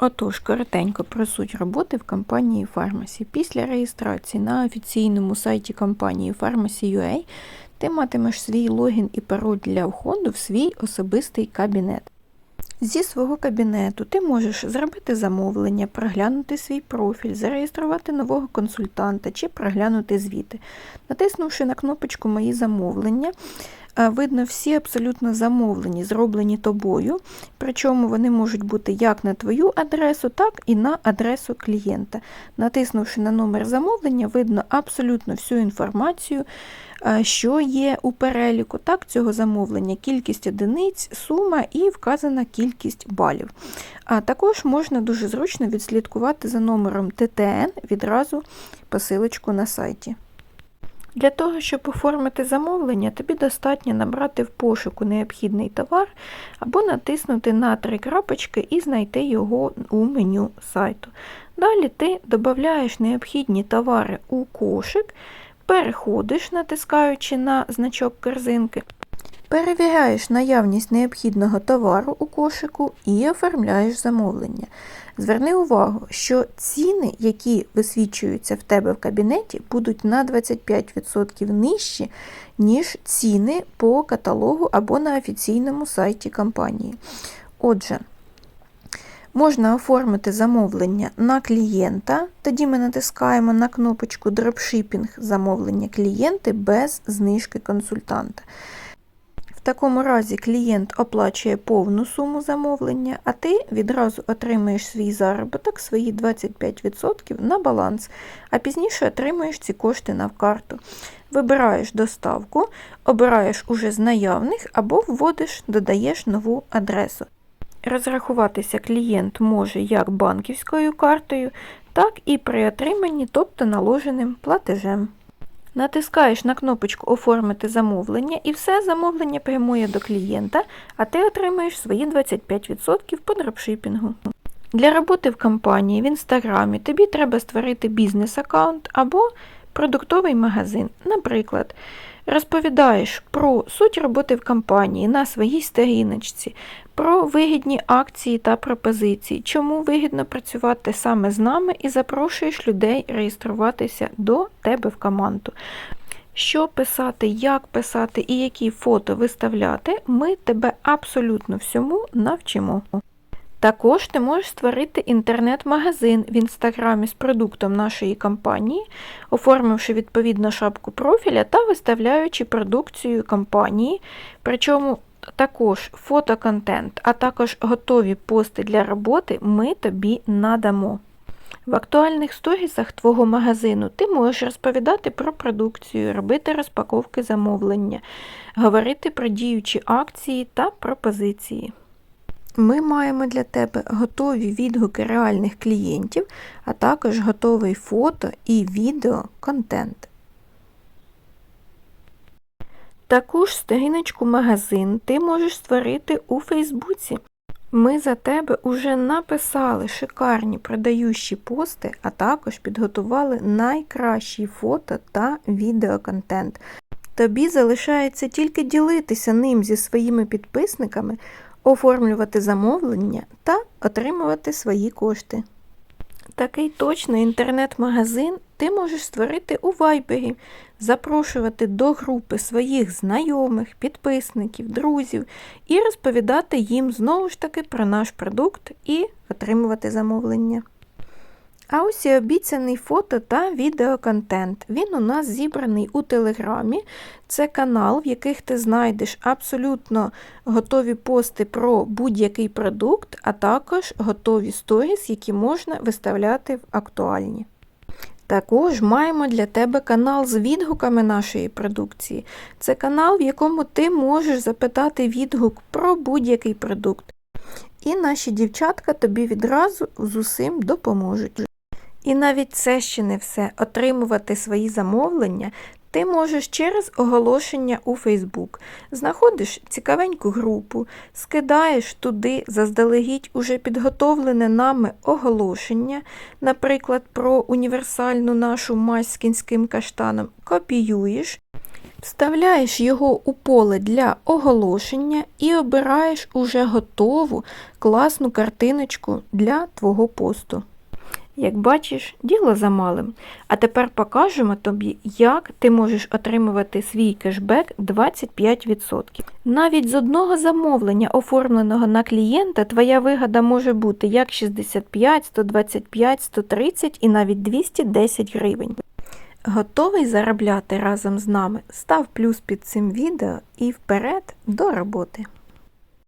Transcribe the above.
Отож, коротенько про суть роботи в компанії Pharmacy. Після реєстрації на офіційному сайті компанії Pharmacy.ua ти матимеш свій логін і пароль для входу в свій особистий кабінет. Зі свого кабінету ти можеш зробити замовлення, проглянути свій профіль, зареєструвати нового консультанта чи проглянути звіти. Натиснувши на кнопочку Мої замовлення, видно всі абсолютно замовлені, зроблені тобою, причому вони можуть бути як на твою адресу, так і на адресу клієнта. Натиснувши на номер замовлення, видно абсолютно всю інформацію, що є у переліку так, цього замовлення, кількість одиниць, сума і вказана кількість балів. А також можна дуже зручно відслідкувати за номером ТТН відразу посилочку на сайті. Для того, щоб оформити замовлення, тобі достатньо набрати в пошуку необхідний товар або натиснути на три крапочки і знайти його у меню сайту. Далі ти додаєш необхідні товари у кошик, переходиш, натискаючи на значок корзинки, перевіряєш наявність необхідного товару у кошику і оформляєш замовлення. Зверни увагу, що ціни, які висвічуються в тебе в кабінеті, будуть на 25% нижчі, ніж ціни по каталогу або на офіційному сайті компанії. Отже, можна оформити замовлення на клієнта, тоді ми натискаємо на кнопочку Dropshipping замовлення клієнти без знижки консультанта. Такому разі клієнт оплачує повну суму замовлення, а ти відразу отримаєш свій заробіток, свої 25% на баланс, а пізніше отримаєш ці кошти на карту. Вибираєш доставку, обираєш уже з наявних або вводиш, додаєш нову адресу. Розрахуватися клієнт може як банківською картою, так і при отриманні, тобто наложеним платежем. Натискаєш на кнопочку Оформити замовлення і все замовлення прямує до клієнта, а ти отримаєш свої 25% по дропшипінгу. Для роботи в компанії в інстаграмі тобі треба створити бізнес-аккаунт або продуктовий магазин. Наприклад, розповідаєш про суть роботи в компанії на своїй сторіночці, про вигідні акції та пропозиції, чому вигідно працювати саме з нами і запрошуєш людей реєструватися до тебе в команду. Що писати, як писати і які фото виставляти, ми тебе абсолютно всьому навчимо. Також ти можеш створити інтернет-магазин в інстаграмі з продуктом нашої компанії, оформивши відповідну шапку профіля та виставляючи продукцію компанії, причому також фотоконтент, а також готові пости для роботи ми тобі надамо. В актуальних сторісах твого магазину ти можеш розповідати про продукцію, робити розпаковки замовлення, говорити про діючі акції та пропозиції. Ми маємо для тебе готові відгуки реальних клієнтів, а також готовий фото і відео контент. Таку ж сторіночку магазин ти можеш створити у Фейсбуці. Ми за тебе уже написали шикарні продаючі пости, а також підготували найкращий фото та відеоконтент. Тобі залишається тільки ділитися ним зі своїми підписниками, оформлювати замовлення та отримувати свої кошти. Такий точний інтернет-магазин ти можеш створити у Вайбері, запрошувати до групи своїх знайомих, підписників, друзів і розповідати їм знову ж таки про наш продукт і отримувати замовлення. А ось і обіцяний фото та відеоконтент. Він у нас зібраний у Телеграмі. Це канал, в яких ти знайдеш абсолютно готові пости про будь-який продукт, а також готові сторіс, які можна виставляти в актуальні. Також маємо для тебе канал з відгуками нашої продукції. Це канал, в якому ти можеш запитати відгук про будь-який продукт. І наші дівчатка тобі відразу з усім допоможуть. І навіть це ще не все. Отримувати свої замовлення ти можеш через оголошення у Facebook. Знаходиш цікавеньку групу, скидаєш туди заздалегідь уже підготовлене нами оголошення, наприклад, про універсальну нашу мазь з кінським каштаном, копіюєш. Вставляєш його у поле для оголошення і обираєш уже готову класну картиночку для твого посту. Як бачиш, діло за малим. А тепер покажемо тобі, як ти можеш отримувати свій кешбек 25%. Навіть з одного замовлення, оформленого на клієнта, твоя вигода може бути як 65, 125, 130 і навіть 210 гривень. Готовий заробляти разом з нами? Став плюс під цим відео і вперед до роботи!